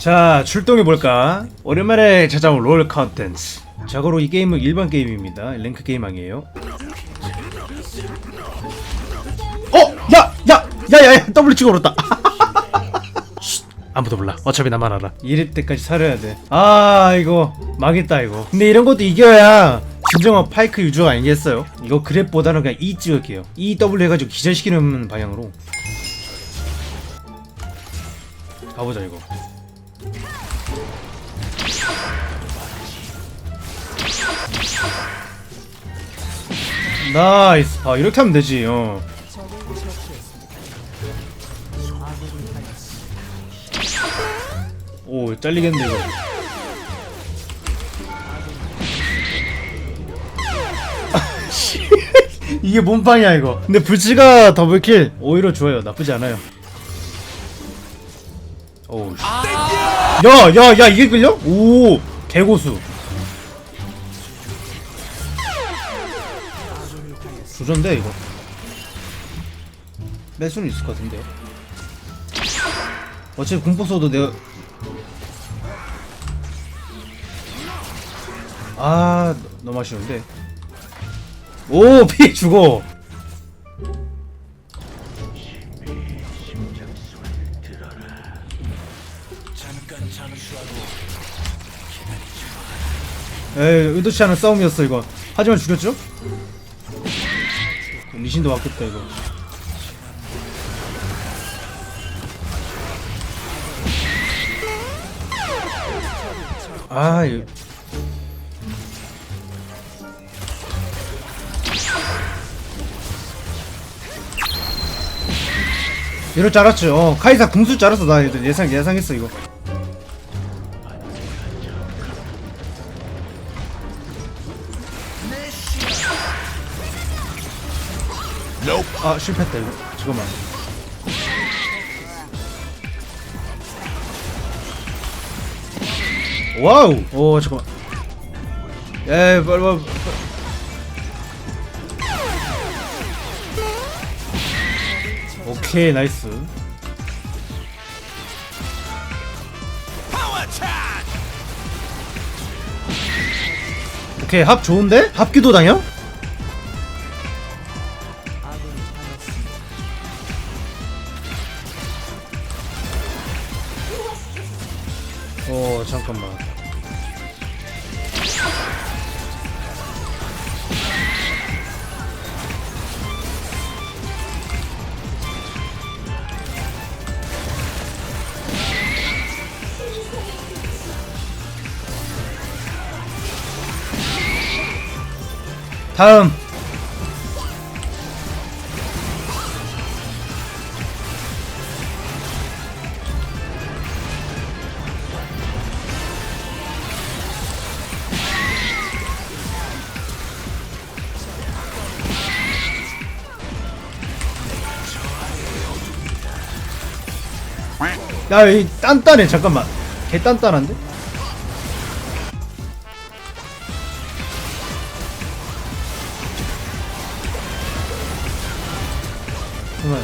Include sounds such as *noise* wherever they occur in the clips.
자 출동해 볼까? 오랜만에 찾아온 롤 컨텐츠. 자고로 이 게임은 일반 게임입니다. 랭크 게임 아니에요. 어! 야! 야! 야야야 W 찍어 올었다. 쉿, 아무도 몰라. 어차피 나만 알아. 이럴 때까지 살아야 돼아 이거 망했다 이거. 근데 이런 것도 이겨야 진정한 파이크 유저가 아니겠어요? 이거 그랩보다는 그냥 E 찍을게요. EW 해가지고 기절시키는 방향으로. 가보자 이거 나이스 아 이렇게 하면 되지 어 오, 잘리겠네, 이거. *laughs* 이게 몸빵이야, 이거. 근데 불치가 더블킬. 오히려 좋아요. 나쁘지 않아요. 오우, 씨. 야, 야, 야, 이게 끌려? 오, 개고수. 조전데, 이거. 뺄 수는 있을 것 같은데요. 어차피 공포 써도 내가 아 너무 아쉬운데 오 피 죽어 에이 의도치 않은 싸움이었어 이거 하지만 죽였죠? 리신도 왔겠다 이거 아 이거 이럴 줄 알았지. 어, 카이사 궁수 줄 알았어. 나 예상 예상했어 이거. 아 실패했다 이거. 잠깐만. 와우. 오 잠깐만. 에 빨리 빨리. 오케이 나이스. 오케이 합 좋은데? 합기도 당형? 다음 야, 이 단단해. 잠깐만. 개 단단한데? 잠깐만.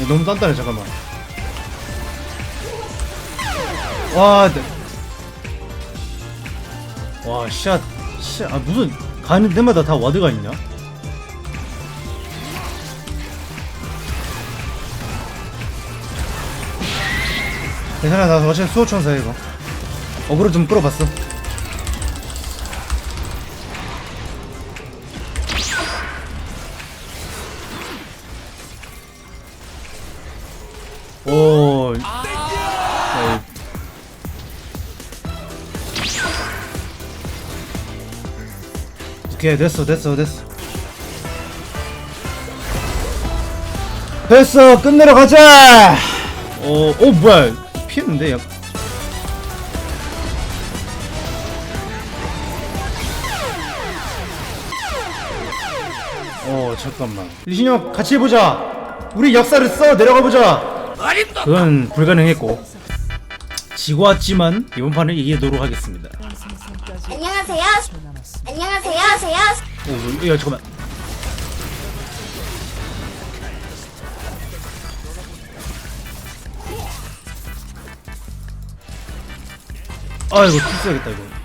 야, 너무 단단해 잠깐만 와 네. 와, 샷, 샷, 아, 무슨, 가는 데마다 다 와드가 있냐? 괜찮아, 나 어차피 수호천사야, 이거. 어그로 좀 끌어봤어. 오, 야, 오케이 됐어 됐어 됐어. 됐어 끝내러 가자! 어, 어 뭐야. 피했는데 약. 어, 잠깐만. 리신형 같이 해보자. 우리 역사를 써 내려가보자. 그건 불가능했고 지고 왔지만 이번 판을 이기도록 하겠습니다 안녕하세요. 안녕하세요. 세요. 오, 야 잠깐만 아 이거 필수야겠다 이거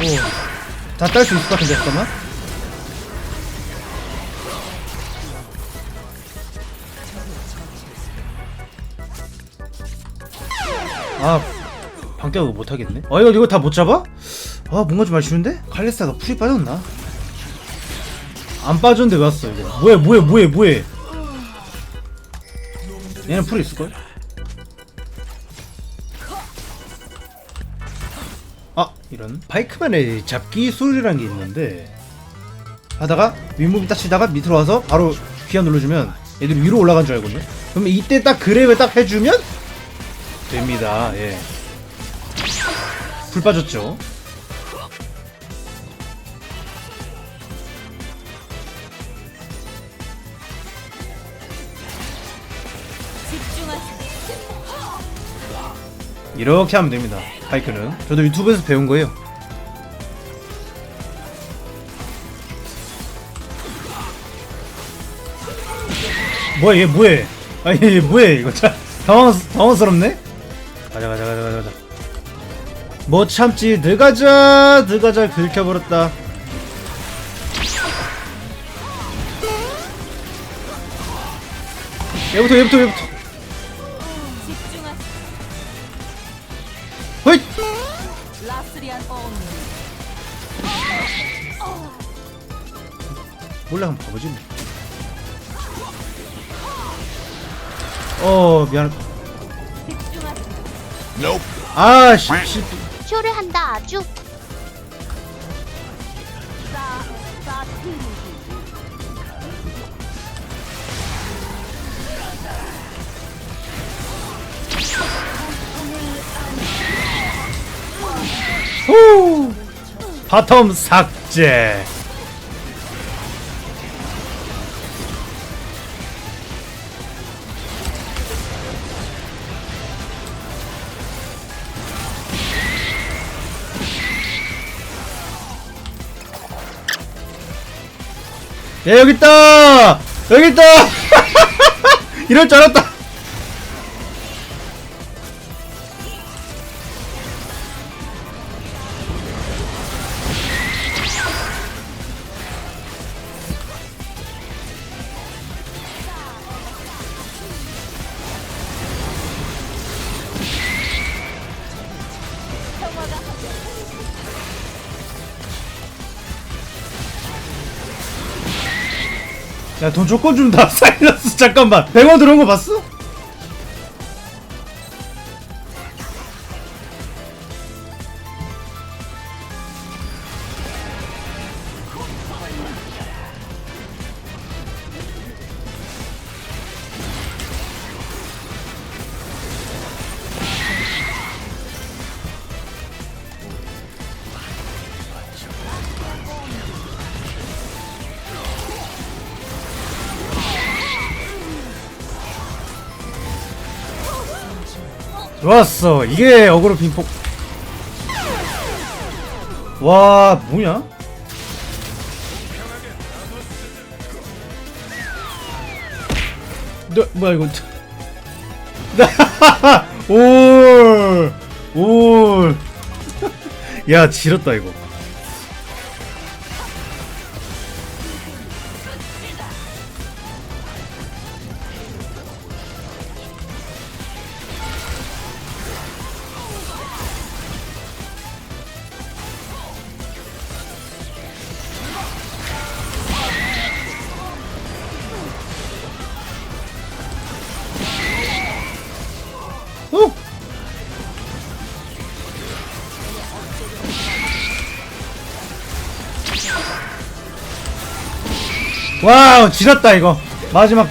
오 다 딸 수 있을 것 같은데 잠깐만 아 방격을 못하겠네 아 이거 이거 다 못 잡아? 아 뭔가 좀 아쉬운데? 칼레스타가 풀이 빠졌나? 안 빠졌는데 왜 왔어 이거 뭐해 뭐해 뭐해 뭐해 얘는 풀이 있을걸? 이런 바이크만의 잡기 술이라는 게 있는데 하다가 윗몸이 딱 치다가 밑으로 와서 바로 귀환 눌러주면 애들이 위로 올라간 줄 알거든요 그러면 이때 딱 그랩을 딱 해주면 됩니다. 예. 불 빠졌죠. 이렇게 하면 됩니다. 바이크는 저도 유튜브에서 배운 거예요. 뭐야 얘 뭐해? 아니 얘 뭐해 이거 참 당황 당황스럽네. 가자 가자 가자 가자. 뭐 참지 느가자 느가자 긁혀버렸다. 얘부터 얘부터 얘부터. 라스리안 온 몰래 한번 가보지 뭐. 어 미안. 아 씨. 씨. 쇼를 한다 아주. 후. 바텀 삭제. 야 여기 있다 여기 있다 *laughs* 이럴 줄 알았다 야 돈 조건 준다 사이러스 잠깐만 100원 들어온 거 봤어? 좋았어. 이게 어그로 빈폭. 와 뭐냐? 너 뭐야 이거? *laughs* 올올 야 *laughs* 지렸다 이거 와우 지렸다 이거. 마지막.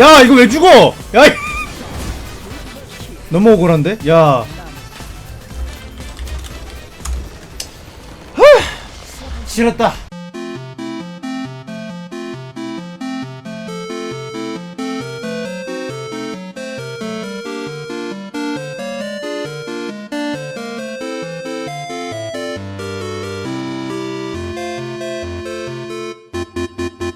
야 이거 왜 죽어? 야 이- 너무 억울한데? 야. 후, 싫었다